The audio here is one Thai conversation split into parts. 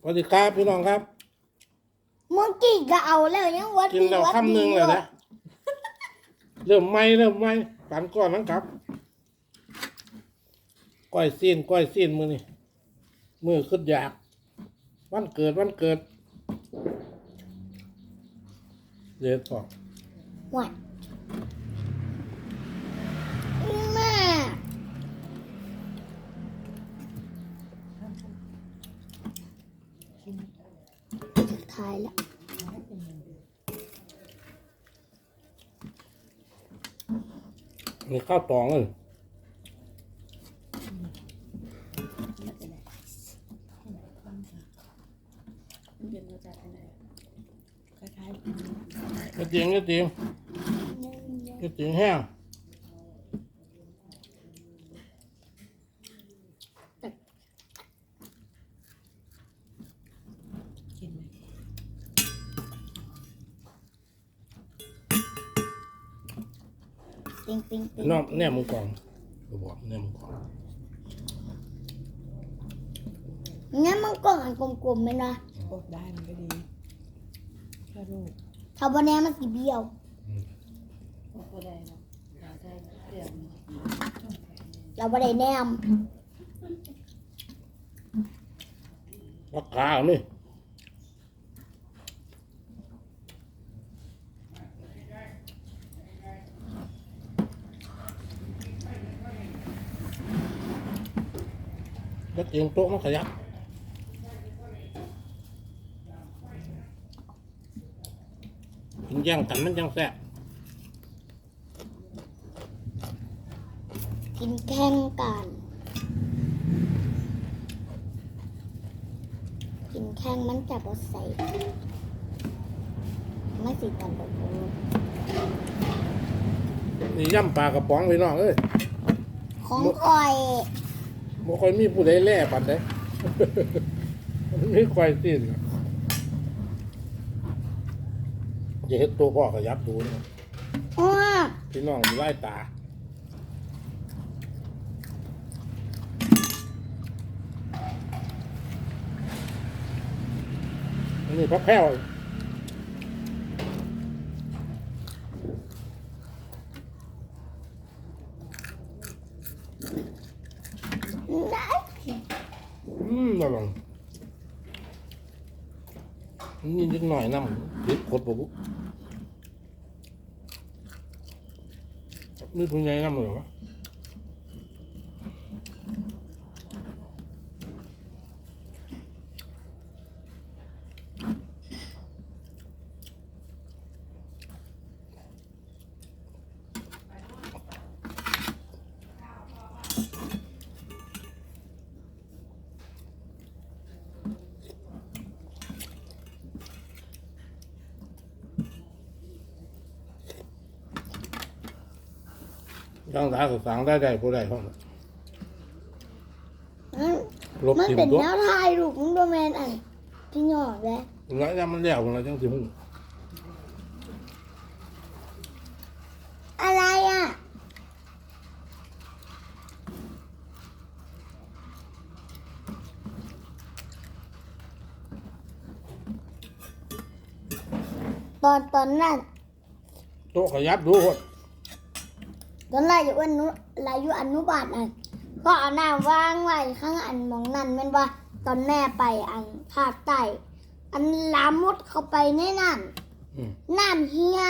สวัสดีครับพี่น้องครับเมื่อกี้ก็เอาแล้วยังวัดกินเราวัดคำหนึ่งเลยนะเริ่มไหมเริ่มไหมปันก้อนนั้นครับก้อยซีนก้อยซีนมือนี่มือขึ้นอยาก วันเกิดวันเกิดเดี๋ยวต่อวัดแม่ทายแล้ว มีข้าวตองเลยมันเป็นมาจากอะไรคล้ายๆกินกระเจียงกระเจียงกระเจียงแห้ง กินไหม ปิงปิงปิงน้องแนมมึงกล่องกระบอกแนมมึงกล่องงั้นมันก็หันกลมๆไหมนะอดได้มันก็ดีแค่ลูกถ้าวันนี้มันสีเบี้ยวก็ได้เนาะเราได้เรื่องเราไม่ได้แนมราคาเอา นี่กระเจียงโต๊ะมันขยับกินแย่งกันมันยังแซ่บกินแข่งกัน กินแข่งมันจะบดใส่ไม่สิกันแบบนี้นี่ย่ำปลากระป๋องพี่น้องเอ้ยของอ่อย บ่ค่อยมีผู้ใดแล่ปันใดมันมีควายสิ้นครับอย่าเฮ็ดตัวพ่อขยับดูนะอ้าพี่น้องอยู่ไล่ตาอันนี้พักแพ้ว ได้ อืมระวัง น้ำติดขดปะบุนี่คุณยายน้ำเลยวะยังสาสสางได้ได้ผู้ใดห้องมันลบมันทิมเป็นตัวแนวทายลูกมึงดูแมนอันที่หยอกแล้วแล้วยามมันแล้วเราจังสิมึงอะไรอะตอนตอนนั้นโต๊ะขยับดูหด ตอนแรกอยู่อนุเราอยู่อนุบาลอะก็เอาน้ำวางไว้ข้างอันหมองนั่นแม่นว่าตอนแม่ไปอันภาคใต้อันลามุดเข้าไปในนั่นอืมน้ำเฮีย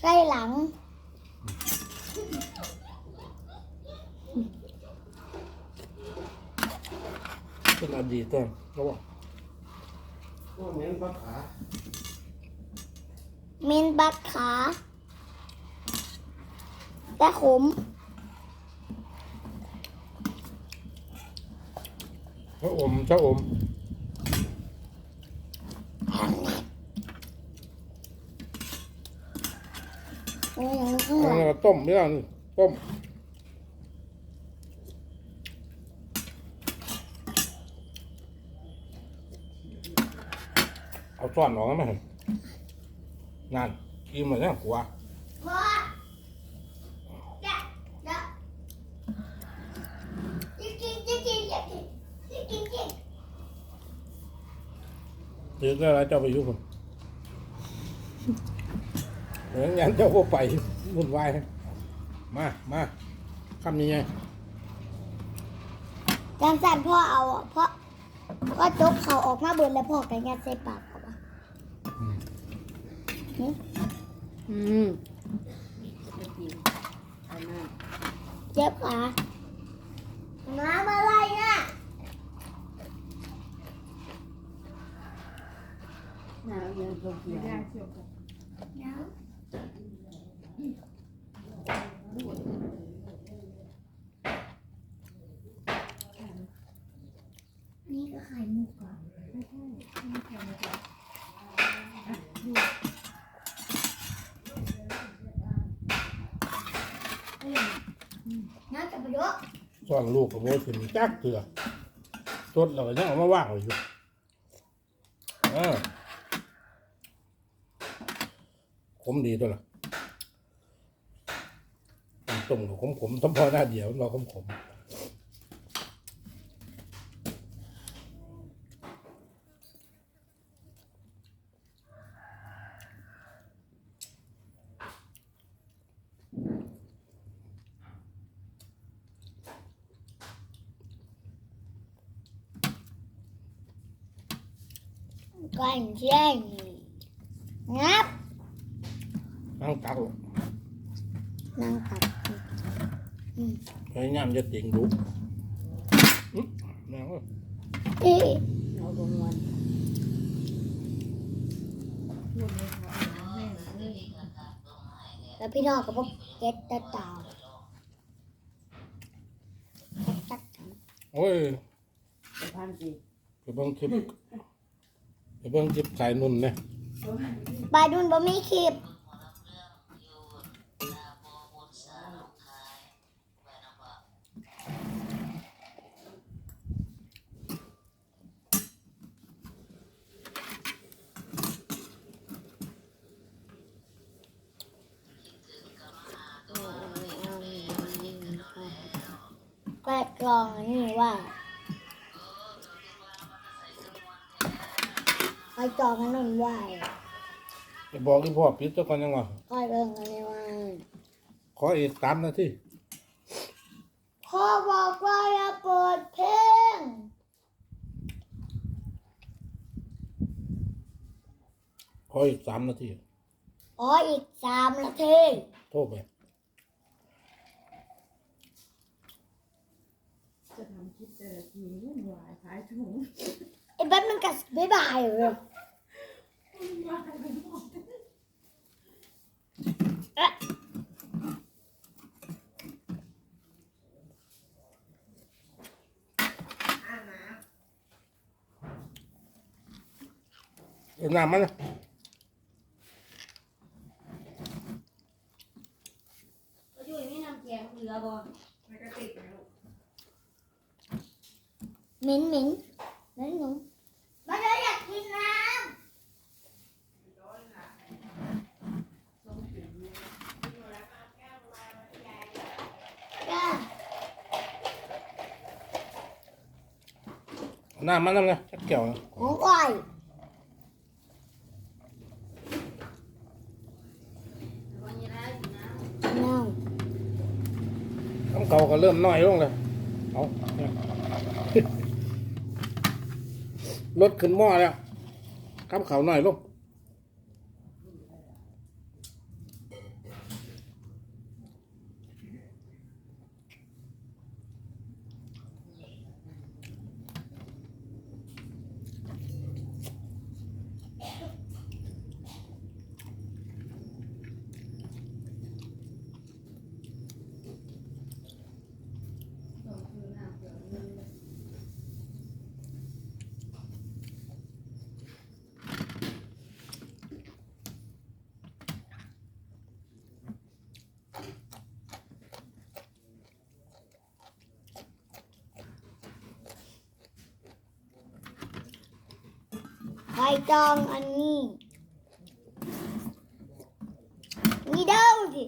ใส่หลังเป็นอดีตต้นระวังพวกเหม็นปักขาเมนบักขา แต่ขมพระอมเจ้าอมโอ้ยยังข้างหอันลังนั้นก็ต้มไม่ได้นี่ต้มเอาซ่อนออกแล้วไหมนั่นกินมาแล้วกลัว พ่อจะจะจะกินจะกินจะกิน ถือก็แล้วเจ้าไปอยุคนเหมือนยันเจ้าก็ไปวุ่นวายมามาคำนี้ไงจังสันพ่อเอาอะพ่อพ่อจกเขาออกมาเบิดแล้วพ่อกันยัดใส่ปากเขาอะหึอืมจะกินเอาหน้าเจ็บขาน้ำอะไรน่ะ หน้าเรียนตัวเยวน้ำนี่ก็ไข่มุกเหรอน้ำจะไปเยอะซ่อนลูกกับโว้ขึ้นจักเถื่อสดเราก็ยังเอามาว่างไว้อยู่เออ ขมดีตัวละต้มกับขมขมๆทำพอหน้าเดียวเราขมขมๆก่อ นเช่นงับนั่งตักนั่งตัดพยายามจะติ่งดูอื้อแม่งเอ้ยเอ๊ะเอาตรงวันแล้วพี่น้องก็บอกเก็ตตาตาตักโอ้ยไปพันสิไปเบิ่งคลิปไปเบิ่งคลิปสายนุ่นเนี่ยบายดุนบ่มีคลิป แปดกล่องอันนี่ว่าไปจองกันนั่นว่าไปบอกที่พ่อปิดเจ้าก่อนยังวะคอยเบิ่งกันเลยว่าขออีกสามนาทีพ่อบอกว่าอย่าเปิดเพลงขออีกสามนาที อ๋ออีกสามนาทีโทษไป จะทำ คลิปแต่ละทีวุ่นวายขายถุงไอ้แป๊บนึงกัสบ๊ายบายเลยเอาน้ำมันนะ อยู่นี่น้ำแกงเหลือบ่ เหม็นเหม็นเหม็นหนูมาเลยอยากกินน้ำจ้าเอาน้ำมันน้ำนะจักแก้วนะของก่อยน้องน้ำเก่าก็เริ่มน้อยลงเลยเอาเนี่ย ลดขึ้นหม้อแล้วข้ามเขาหน่อยลูก ใบตองอันนี้ นี่เด้าสิ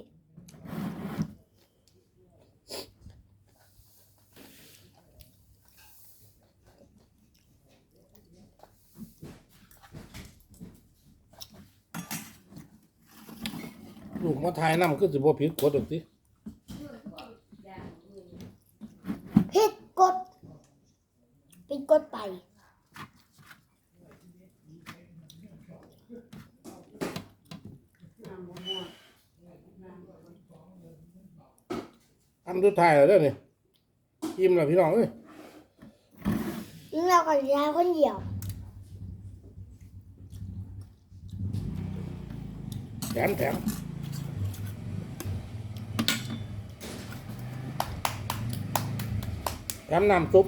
ลูกมาทายน้ำก็จะบ่ผิดกฎหรอสิผิดกฎผิดกฎไป อันสุดท้ายแล้วเด้อนี่อิ่มแล้วพี่น้องเอ้ยยิ่งเรากับยายคนเดียวแถมแถมแถมน้ำซุป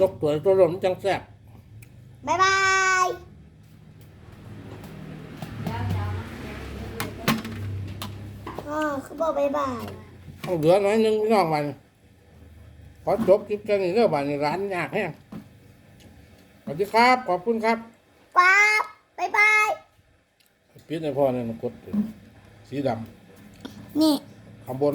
นกตัวตัวลมจังแซ่บบ๊ายบาย คือบอกบายบายเอาเหลือน้อยหนึงพี่น้องมันขอจบคลิปแค่นี้เรื่อวันนี้ร้านยากแห้งสวัสดีครับ ขอบคุณครับป๊าบบ๊ายบายปิดในพ่อเนี่ยมันกดสีดำนี่ข้างบน